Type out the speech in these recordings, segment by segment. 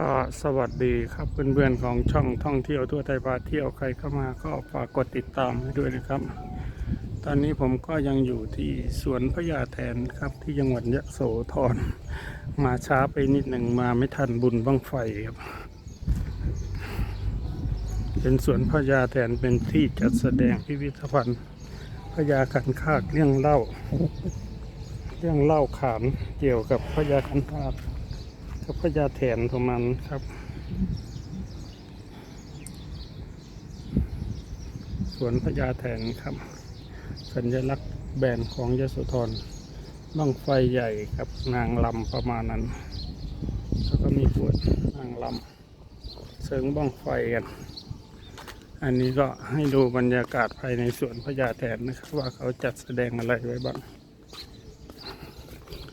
ก็สวัสดีครับเพื่อนๆของช่องท่องเที่ยวทั่วไทยพาเที่ยวใครเข้ามาก็ฝากกดติดตามให้ด้วยนะครับ ตอนนี้ผมก็ยังอยู่ที่สวนพญาแทนครับที่จังหวัดยะโสธรมาช้าไปนิดหนึ่งมาไม่ทันบุญบั้งไฟครับ เป็นสวนพญาแทนเป็นที่จัดแสดงพิพิธภัณฑ์พญาคันคากเรื่องเล่า เรื่องเล่าขานเกี่ยวกับพญาคันคาก กับพญาแถนของมันครับ สวนพญาแถนครับ สัญลักษณ์แบรนด์ของยโสธรบ้างไฟใหญ่กับนางลำประมาณนั้น แล้วก็มีปวดนางลำเสริงบ้างไฟกัน อันนี้ก็ให้ดูบรรยากาศภายในสวนพญาแถนนะครับ ว่าเขาจัดแสดงอะไรไว้บ้าง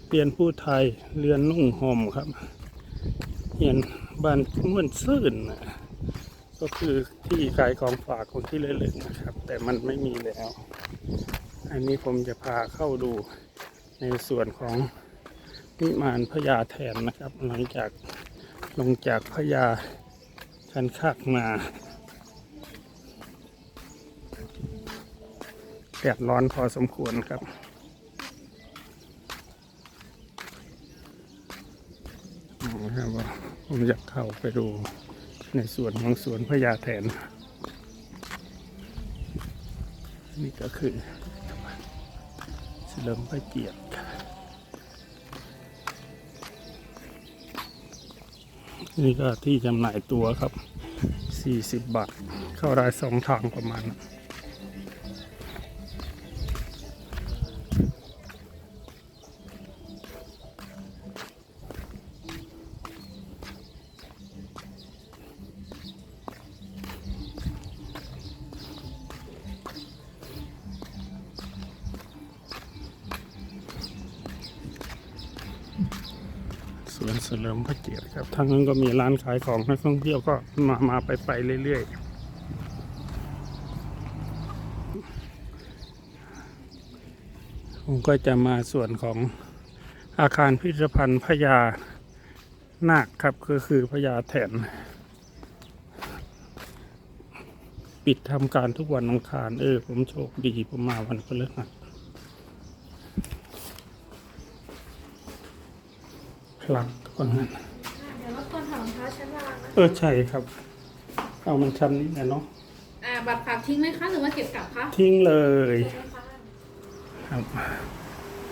เปลี่ยนผู้ไทยเรือนนุ่งห่มครับ เห็นบ้านม่วนซื่นนะก็คือที่ขายของฝากของที่เล็กๆนะครับ แต่มันไม่มีแล้ว อันนี้ผมจะพาเข้าดูในส่วนของนิมานพญาแทนนะครับ หลังจากลงจากพญาคันคากมาแดดร้อนพอสมควรครับนะครับว่า ผมอยากเข้าไปดูในสวนของสวนพญาแถน นี่ก็คือเฉลิมพระเกียรตินี่ก็ที่จำหน่ายตัวครับ 40 บาท เข้าได้สองทางประมาณนั้น วนเฉลิมพระเกียรติครับทางนั้นก็มีร้านขายของนักท่องเที่ยวก็มามาไปไปเรื่อยๆผมก็จะมาส่วนของอาคารพิพิธภัณฑ์พญานาคครับก็คือพญาแถน ปิดทำการทุกวันอังคารเออผมโชคดีผมมาวันพฤหัส พลักก่อนนั้นเดี๋ยวรบกวนถอดรองเท้าชั้นวางนะเออใช่ครับ เอามันชั้นนี้นะเนาะอ่าบัตรฝากทิ้งไหมคะหรือว่าเก็บกลับคะทิ้งเลยเก็บนะคะครับ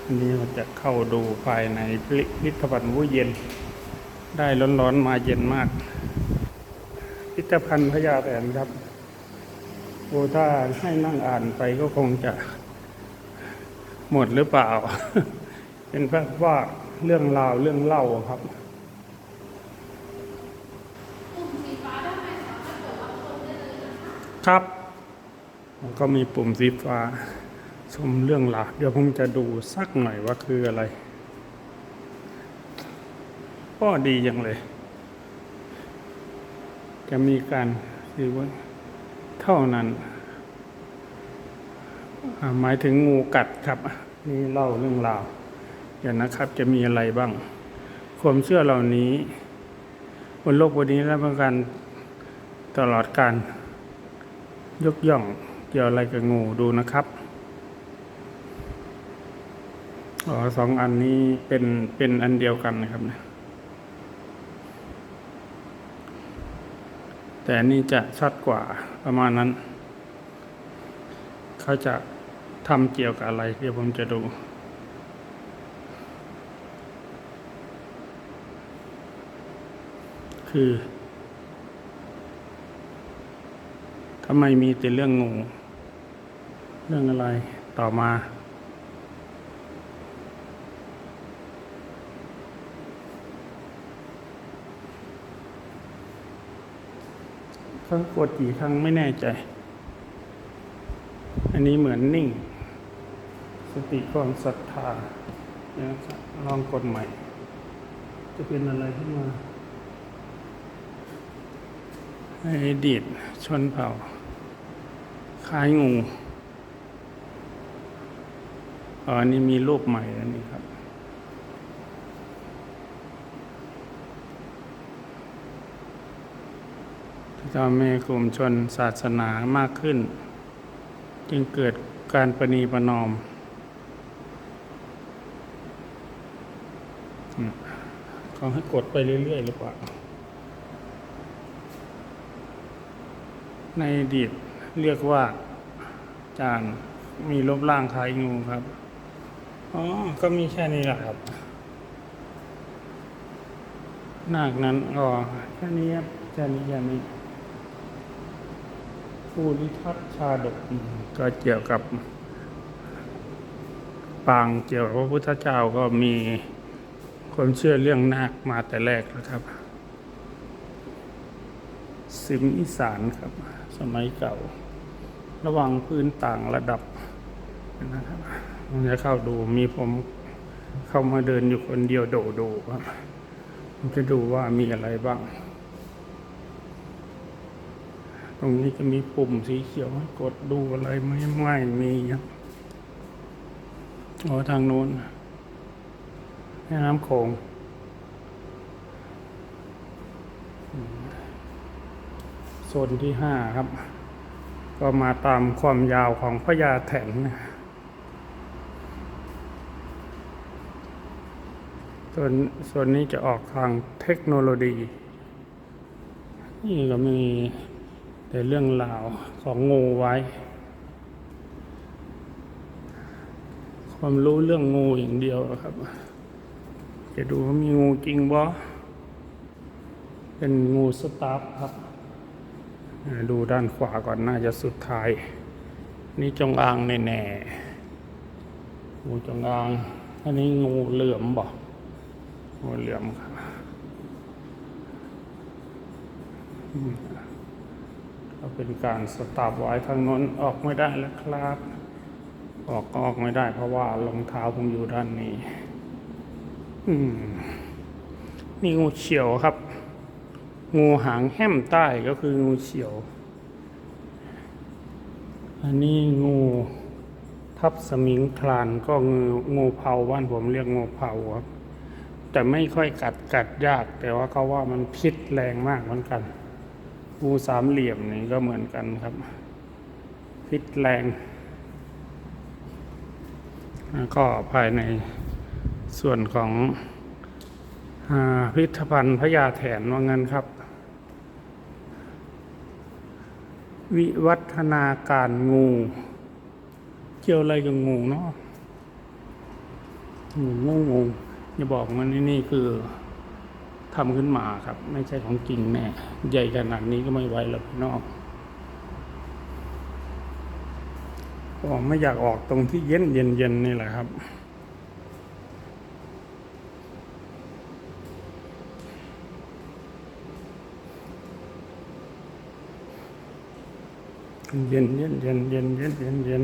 อันนี้เราจะเข้าดูภายในพิพิธภัณฑ์วุ้ยเย็น ได้ร้อนๆมาเย็นมาก พิพิธภัณฑ์พญาแถนครับโอ้ถ้าให้นั่งอ่านไปก็คงจะหมดหรือเปล่า เป็นแบบว่า เรื่องราวเรื่องเล่าครับครับแล้วก็มีปุ่มสีฟ้า ชมเรื่องราวเดี๋ยวผมจะดูสักหน่อยว่าคืออะไรก็ดีอย่างเลย จะมีการคือว่าเท่านั้นอ่าหมายถึงงูกัดครับ นี่เล่าเรื่องราว เดี๋ยวนะครับ จะมีอะไรบ้าง ความเชื่อเหล่านี้ บนโลกวันนี้รับประกันตลอดการยกย่องเกี่ยวอะไรกับงูดูนะครับอ๋อสองอันนี้เป็นเป็นอันเดียวกันนะครับเนี่ยแต่นนี้จะชัดกว่าประมาณนั้น เขาจะทำเกี่ยวกับอะไร เดี๋ยวผมจะดู คือทำไมมีแต่เรื่องงูเรื่องอะไรต่อมา ครั้งกดกี่ครั้งไม่แน่ใจ อันนี้เหมือนนิ่ง สติก่อนศรัทธาลองกดใหม่ จะเป็นอะไรขึ้นมา ให้ดีดชนเผ่าคล้ายงูอันนี้มีรูปใหม่แล้วนี่ครับก็มีกลุ่มชนศาสนามากขึ้น จึงเกิดการประนีประนอมอืมเขาให้กดไปเรื่อยๆหรือเปล่า ในอดีตเรียกว่าจานมีรูปร่างคล้ายงูครับ อ๋อ ก็มีแค่นี้แหละครับนาคนั้นอ๋อแค่นี้ครับแค่นี้แค่นี้ภูริทัศชาดกก็เกี่ยวกับ ปางเกี่ยวกับพระพุทธเจ้าก็มีความเชื่อเรื่องนาคมาแต่แรกแล้วครับ สิมอีสานครับ สมัยเก่า ระหว่างพื้นต่างระดับนะครับผมจะเข้าดูมีผมเข้ามาเดินอยู่คนเดียวโดโดครับผมจะดูว่ามีอะไรบ้าง ตรงนี้จะมีปุ่มสีเขียวให้กดดูอะไรไหม่ไม่มีครับอ๋อทางโน้นแม่น้ำโขง โซนที่ห้าครับ ก็มาตามความยาวของพญาแถนนะส่วนส่วนนี้จะออกทางเทคโนโลยี นี่ก็มีแต่เรื่องราวของงูไว้ ความรู้เรื่องงูอย่างเดียวครับ จะดูว่ามีงูจริงบ่เป็นงูสตาร์ฟครับ ดูด้านขวาก่อนน่าจะสุดท้าย นี่จงอางแน่ๆงูจงอาง อันนี้งูเหลือมบ่งูเหลือมครับก็เป็นการสตาร์ไว้ทางน้นออกไม่ได้แล้วครับ ออกก็ออกไม่ได้ เพราะว่ารองเท้าผมอยู่ด้านนี้ อืม นี่งูเฉียวครับ งูหางแห้มใต้ก็คืองูเฉียว อันนี้งูทับสมิงคลานก็งูงูเผาบ้านผมเรียกงูเผาครับแต่ไม่ค่อยกัดกัดยาก แต่ว่าเขาว่ามันพิษแรงมากเหมือนกัน งูสามเหลี่ยมนี่ก็เหมือนกันครับ พิษแรงแล้วก็ภายในส่วนของอพิพิธภัณฑ์พญาแถนว่างั้นครับ วิวัฒนาการงู เกี่ยวอะไรกับงูเนาะงูงูงูอย่าบอกมันนี่นี่คือทำขึ้นมาครับ ไม่ใช่ของจริงแน่ใหญ่ขนาดนี้ก็ไม่ไหวแล้วพี่น้องผมไม่อยากออกตรงที่เย็นเย็นเย็นนี่แหละครับ เย็นเย็นเย็นเย็นเย็นเย็นเย็น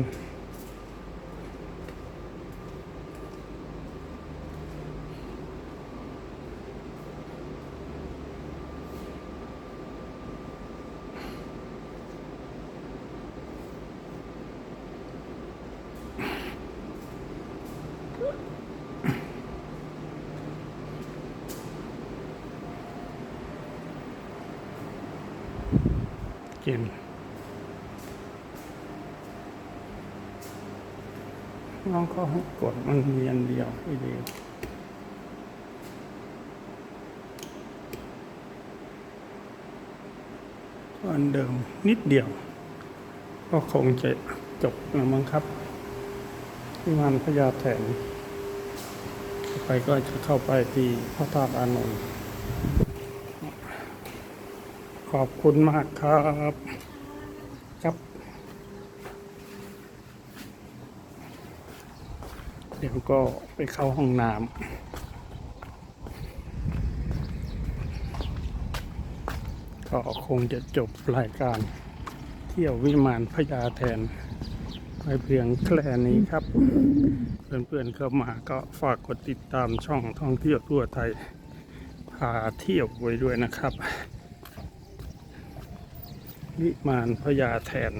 เย็น น้องเขาให้กดมันมีอันเดียวที่เดียวก็อันเดิมนิดเดียว ก็คงจะจบแล้วมั้งครับ ที่งานพญาแถนไปก็จะเข้าไปที่พระธาตุอานนท์ขอบคุณมากครับ ครับ เดี๋ยวก็ไปเข้าห้องน้ำก็คงจะจบรายการเที่ยววิมานพญาแทนไปเพียงแค่นี้ครับ เพื่อนๆเข้ามาก็ฝากกดติดตามช่องท่องเที่ยวทั่วไทยพาเที่ยวไว้ด้วยนะครับวิมานพญาแทน